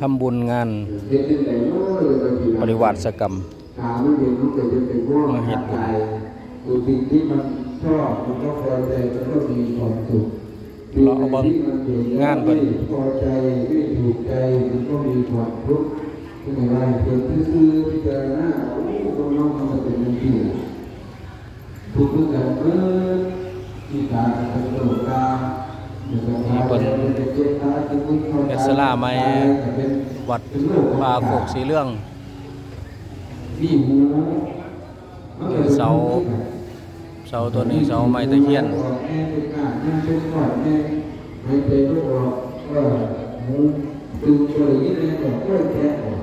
ทำบุญงานเฮ็ดจังได๋เนาะเลยบางทีปริวาสกรรมถามมันเห็นมันก็จะเป็นพวกมาเฮ็ดบุญกายคือสิ่งที่มันชอบมันก็พอใจมันก็มีความสุขเราเอาเบิ่งงานเพิ่นไม่พอใจไม่ถูกใจมันก็มีความทุกข์ที่ไหนว่าเกิดซื่อๆพิจารณาโอ้คนเรามันจะเป็นอย่างนี้ทุกข์ด้วยกันเออที่ตาเป็นโลกา มีเพิ่นเฮ็ดศาลาใหม่วัดป่าโคกสีเหลืองเสาเสาตัวนี้เสาไม้ตะเคียนดึงตัวอย่างนี้เลยก่อนก็แค่ออก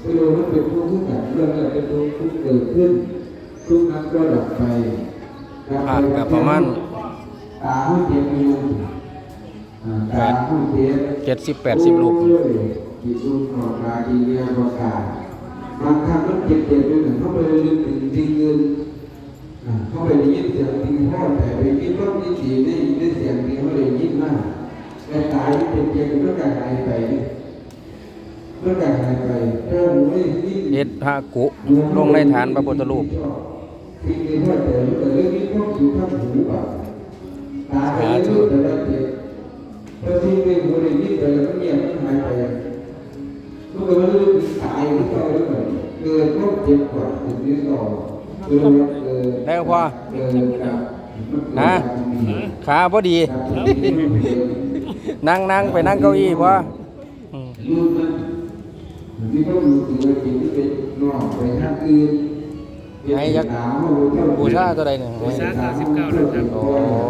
ไปดูมันเป็นทุกข์ทุกข์เรื่องอะไรเป็นทุกข์ทุกข์เกิดขึ้นทุกข์นั้นก็ดับไปผ่านกับประมาณตาหูเจ็บอ ยู่อ่าตาหูเจ็บเจ็ดสิบแปดสิบลูกที่ดูขอบตาดีเรียประกาศบางครั้งมันเจ็บเจ็บด้วยหนึ่งเข้าไปลึกถึงจริงเงินอ่าเข้าไปได้ยินเสียงจริงพ่อแต่ไปคิดว่าที่สีได้ยินได้เสียงจริงเขาได้ยินมากแต่ตายเจ็บเจ็บมันก็กลายหายไปเมื่อกลายหายไปเริ่มไม่ยินเฮ็ดพระกุลงในฐานพระพุทธรูปที่มีพ่อแต่แต่เรื่องนี้ก็คือข้างหูป่ะตาไปเรื่อยๆแต่ละเจ็บ พอที่ไม่หูได้ยินแต่ละเงียบมันหายไปมันก็มันตายมันก็แล้วแบบเกิดก็เจ็บกว่าถึงนี้ต่อเกิดเกิดได้พ่อเกิดครับฮะขาพอดี นั่งนั่งไปนั่งเก้าอี้พ่ออืมรู้มันมีก็รู้ถึงว่าจิตที่เป็นนอกไปทางอื่นให้ยักษ์บูชาตัวใดเนี่ยบูชาเก้าสิบเก้านะครับโอ้เอา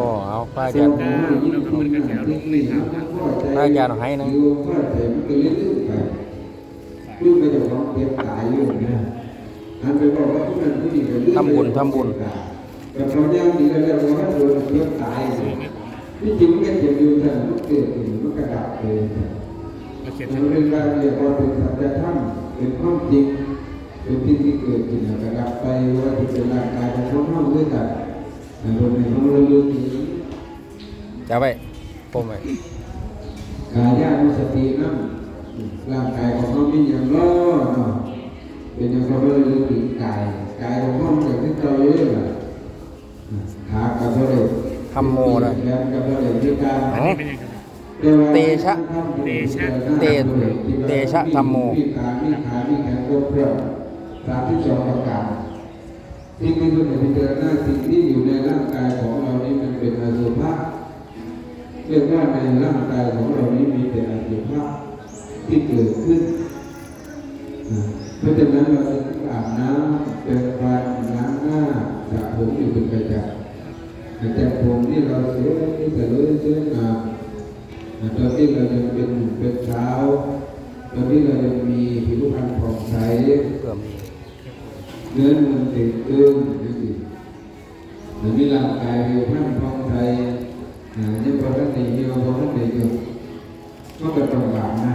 ป้าแกนเก้าแล้วก็มันก็จะเอาลงในถามครับป้าแกนให้นะอยู่ก็แต่มันก็เลื่อนไปลูกก็จะร้องเจ็บตายอยู่นะอันไปบอกว่าทุกนั้นผู้นี้ก็เลื่อนทำบุญทำบุญแต่เขาย่างดีแล้วแล้วว่าโดนเจ็บตายที่จริงมันก็เจ็บอยู่แต่มันเกิดขึ้นมันกระดับเลยมาเขียนมันเป็นการเรียกว่าเป็นสัจธรรมเป็นความจริงเป็นสิ่งที่เกิดขึ้นแล้วกระดับไปว่าที่เป็นร่างกายของพวกเราด้วยกันแต่โดยในของเราเรื่องนี้ จะไปผมไปกายานุสตินั่นร่างกายของเราไม่อย่างล้อเนาะเป็นอย่างเขาเลยเรื่องถึงกายกายของเราจะขึ้นเราเยอะล่ะขากับเราเลยทำโมเลยแขนกับเราเลยที่การอ๋อเป็นยังไงเตชะ เตชะ เตเตชะธัมโมมีขามีขามีแขนครบเครื่องสามที่สองประการสิ่งที่คุณพิจารณาสิ่งที่อยู่ในร่างกายของเรานี้มันเป็นอสุภะ เรียกว่าในร่างกายของเรานี้มีแต่อสุภะที่เกิดขึ้นอ่าเพราะฉะนั้นเราจะอาบน้ำเป็นฟันล้างหน้าสระผมอยู่เป็นประจำแต่ผมนี่เราเสียที่จะเลยเสียงามตอนที่เรายังเป็นหนุ่มเป็นสาวตอนที่เรายังมีผิวพรรณผ่องใสเพื่อมีเนื้อมันเต่งตึงนี่สิหรือมีร่างกายผิวพรรณผ่องใสอ่ายังพอท่านในเดียวพอท่านในเดียวก็กระต้องบาปหน้า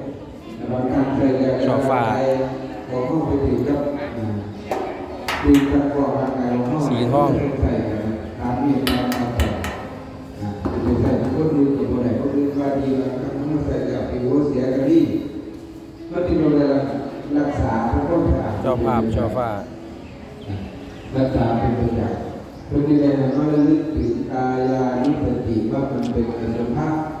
ตัวเลยมีสบู่สบู่เลี้ยวเนี่ยสบู่ก่อนเนี่ยยี่ห้อนั้นเดียวยี่ห้อนี้เนี่ยเพราะอย่างตัวไส้มันคือกับสภาพสภาพร่างกายของตัวผู้หญิงอ่าบางคน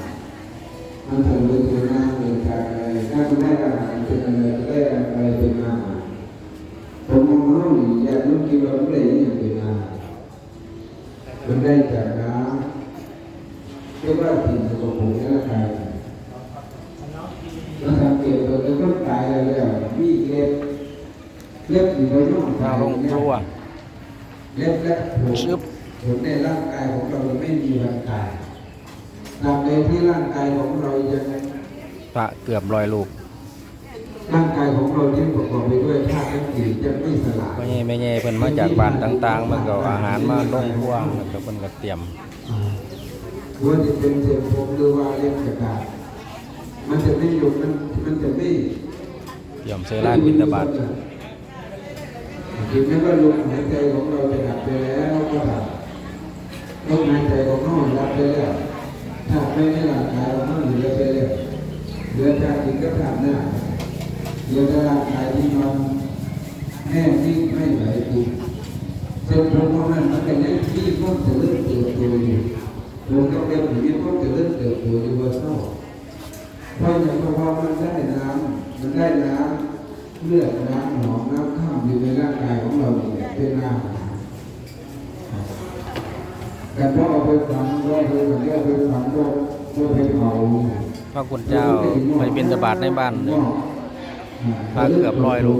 มันทำบุญทำงานเกิดจากอะไรถ้ามันได้อาารเป็นอะไรได้อะไรเป็นงานผมมองน้องอยากรู้กี่วันได้ยังเป็นงานารมันได้จากน้ำเรียกว่าสิ่งสกปรกนี่ละใครเราสังเกี่ยตเราจะต้องตายแล้วมีเล็บเล็บอยู่บนร่องกายเล็บและผมผมในร่างกายของเราไม่มีวันตาย ตราบใดที่ร่างกายของเรายังพระเกือบร้อยลูก ร่างกายของเราที่ประกอบไปด้วยธาตุทั้งสี่จะไม่สลายพ่อใหญ่แม่ใหญ่เพิ่นมาจากบ้านต่างๆมันก็เอาอาหารมาลงครัวแล้วก็เพิ่นก็เตรียมว่าจะเป็นเส้นผมหรือว่าเล็บกระดาษมันจะไม่หยุดมันมันจะไม่เตรียมเสื้อร้านบิณฑบาตถึงแม้ว่าลมหายใจของเราจะดับไปแล้วก็ตามลมหายใจของเราดับไปแล้ว ถ้าไม่ในร่างกายเราไม่เหลือไปแล้วเหลือนจากจิตก็ทำหน้าเหลือแต่ร่างกายที่นอนแห้งนิ่งไม่ไหวติดเส้นผมของมันมันเป็นอย่างที่ต้นจะเริ่มเติบโตอยู่ลมก็เป็นอย่างนี้ต้นจะเริ่มเติบโตอยู่ว่าเศร้าเพราะอย่างเพราะว่ามันได้น้ำมันได้น้ำเลือดน้ำหนองน้ำข้ามอยู่ในร่างกายของเราเป็นน้ำ แต่พอเอาไปฝังก็ไปฝังก็ไปฝังก็ก็ไปเผาพระคุณเจ้าไปบิณฑบาตในบ้านเนี่ยพาเกือบร้อยลูก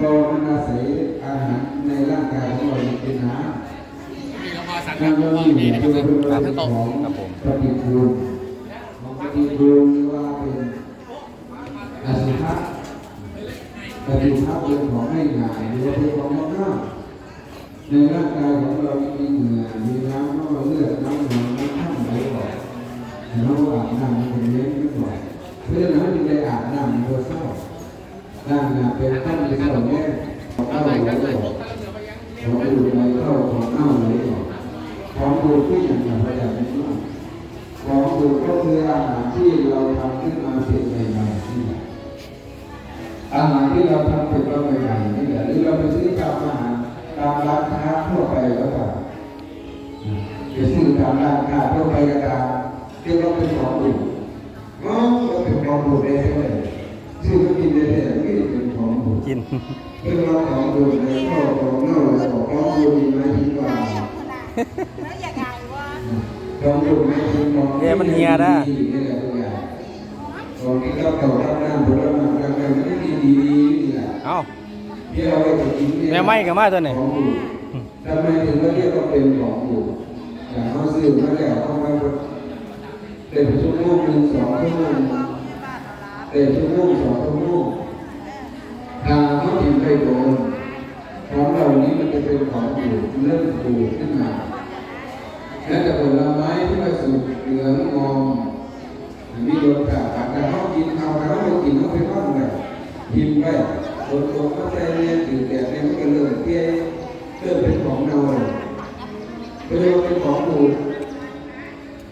พอมันอาศัยอาหารในร่างกายของเราเป็นน้ำมีกระเพาะสัตว์น้ำเราอยู่ในตัวเป็นของครับผมปฏิกูลปฏิกูลว่าเป็นอสุภะปฏิภาพเป็นของไม่หายหรือว่าเป็นของมากๆ ในร่างกายของเรามีเหงื่อมีน้ำน้ำเลือดน้ำหนองน้ำข้ามไหลออกเราอาบน้ำมันเลี้ยงไม่บ่อยเพื่อนั้นจึงได้อาบน้ำตัวเศร้าน้ำน่ะเป็นต้นเป็นต้นแม่ของเข้าไหลออกของดูดไหลเข้าของเน่าไหลออกของดูดที่อย่างไรอย่างนี้ของดูดก็คืออาหารที่เราทำขึ้นมาเสร็จใหม่ๆนี่แหละอาหารที่เราทำเสร็จมาใหม่ๆนี่แหละหรือเราไปซื้อตามอาหาร ตามร้านค้าทั่วไปแล้วก็ไปซื้อตามร้านค้าทั่วไปก็ตามที่เราเป็นของดูดอ๋อเราเป็นของดูดได้ใช่ไหมซื้อมากินได้แต่ไม่ได้เป็นของดูดกินเป็นเราของดูดเลยก็ของเน่าเลยของดูดมีไหมที่ว่าแล้วอยากอายว่าลองดูไหมคุณมองเอ๊ะมันเฮียนะนี่แหละทุกอย่างของที่เขาเก่าทำน้ำผลไม้ทำอะไรมันไม่ดีดีนี่แหละเอ้า แม่ไม้ก็มาตัวนี้ของบูดทำไมถึงว่าเรียกว่าเป็นของบูดอย่างเขาซื้อมาแล้วเขามาเป็นชั่วโมงหนึ่งสองชั่วโมงเป็นชั่วโมงสองชั่วโมงทางเขาถิ่นไปโดนของเหล่านี้มันจะเป็นของบูดเริ่มบูดขึ้นมาและแต่ผลไม้ที่มาสุกเหลืองงอมมีรสชาติแต่เขากินเอาแต่เขาไม่กินเขาไปบ้างเลยกินไป รสตัวเขาใจเนี่ยตื่นแต่เนี่ยมันก็เริ่มเตี้ยเริ่มเป็นของเน่าเลยก็เรียกว่าเป็นของบูด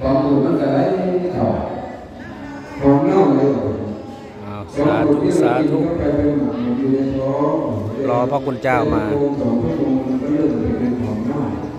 ของบูดมันก็ไหลต่อของเน่าเลยอ้าวสาธุสาธุไปเป็นหมักอยู่ในท้องรอพระคุณเจ้ามา